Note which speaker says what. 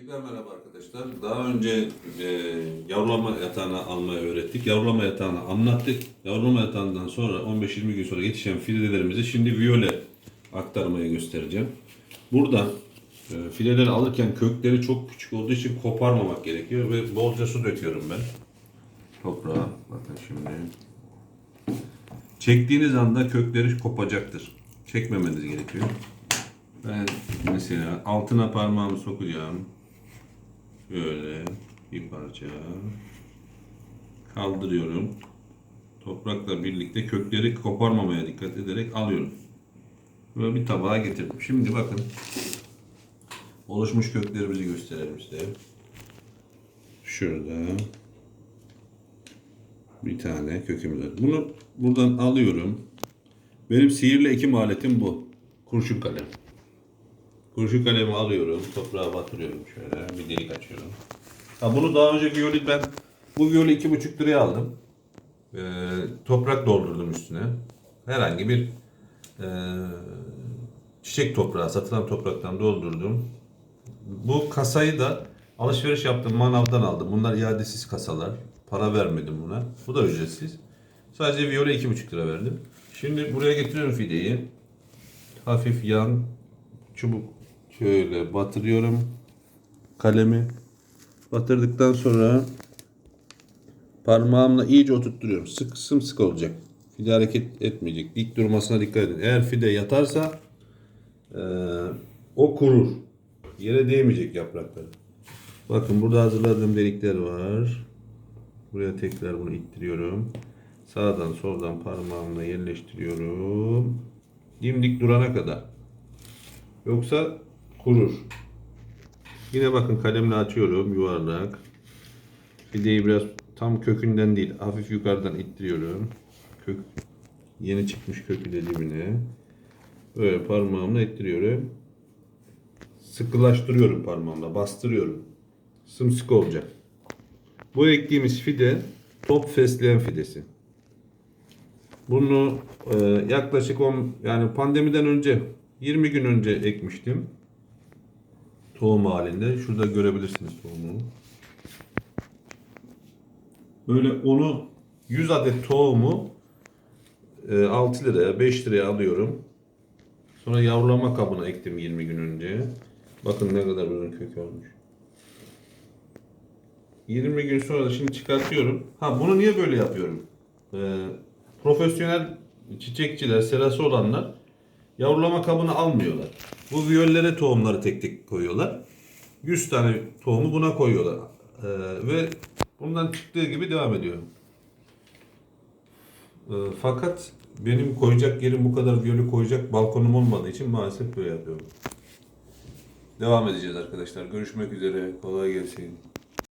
Speaker 1: Tekrar merhaba arkadaşlar. Daha önce e, yavrulama yatağını almayı öğrettik. Yavrulama yatağını anlattık. Yavrulama yatağından sonra 15-20 gün sonra yetişen fidelerimizi şimdi viyole aktarmayı göstereceğim. Burada e, fideleri alırken kökleri çok küçük olduğu için koparmamak gerekiyor ve bolca su döküyorum ben. Toprağa bakın şimdi. Çektiğiniz anda kökleri kopacaktır. Çekmemeniz gerekiyor. Ben mesela altına parmağımı sokacağım. Şöyle bir parça kaldırıyorum. Toprakla birlikte kökleri koparmamaya dikkat ederek alıyorum. Böyle bir tabağa getirdim. Şimdi bakın oluşmuş köklerimizi gösterelim size. Şurada bir tane kökümüz var. Bunu buradan alıyorum. Benim sihirli ekim aletim bu. Kurşun kalem. Kurşun kalemi alıyorum, toprağa batırıyorum şöyle, bir delik açıyorum. Ha bunu daha önce viyoli ben, bu viyoli iki buçuk liraya aldım. Ee, toprak doldurdum üstüne. Herhangi bir e, çiçek toprağı, satılan topraktan doldurdum. Bu kasayı da alışveriş yaptım, manavdan aldım. Bunlar iadesiz kasalar. Para vermedim buna. Bu da ücretsiz. Sadece viyole iki buçuk lira verdim. Şimdi buraya getiriyorum fideyi. Hafif yan çubuk şöyle batırıyorum kalemi. Batırdıktan sonra parmağımla iyice oturtturuyorum. Sık sımsık olacak. Fide hareket etmeyecek. Dik durmasına dikkat edin. Eğer fide yatarsa eee, o kurur. Yere değmeyecek yaprakları. Bakın burada hazırladığım delikler var. Buraya tekrar bunu ittiriyorum. Sağdan soldan parmağımla yerleştiriyorum. Dimdik durana kadar. Yoksa kurur. Yine bakın kalemle açıyorum yuvarlak. Fideyi biraz tam kökünden değil hafif yukarıdan ittiriyorum. Kök yeni çıkmış kökü de dibine. Böyle parmağımla ittiriyorum. Sıkılaştırıyorum parmağımla bastırıyorum. Sımsıkı olacak. Bu ektiğimiz fide top fesleğen fidesi. Bunu e, yaklaşık 10 yani pandemiden önce 20 gün önce ekmiştim. Tohum halinde. Şurada görebilirsiniz tohumunu. Böyle onu 100 adet tohumu e, 6 liraya 5 liraya alıyorum. Sonra yavrulama kabına ektim 20 gün önce. Bakın ne kadar uzun kök olmuş. 20 gün sonra da şimdi çıkartıyorum. Ha bunu niye böyle yapıyorum? Ee, profesyonel çiçekçiler, serası olanlar yavrulama kabını almıyorlar. Bu viyollere tohumları tek tek koyuyorlar. 100 tane tohumu buna koyuyorlar. Ee, ve bundan çıktığı gibi devam ediyor. Ee, fakat benim koyacak yerim bu kadar viyolü koyacak balkonum olmadığı için maalesef böyle yapıyorum. Devam edeceğiz arkadaşlar. Görüşmek üzere. Kolay gelsin.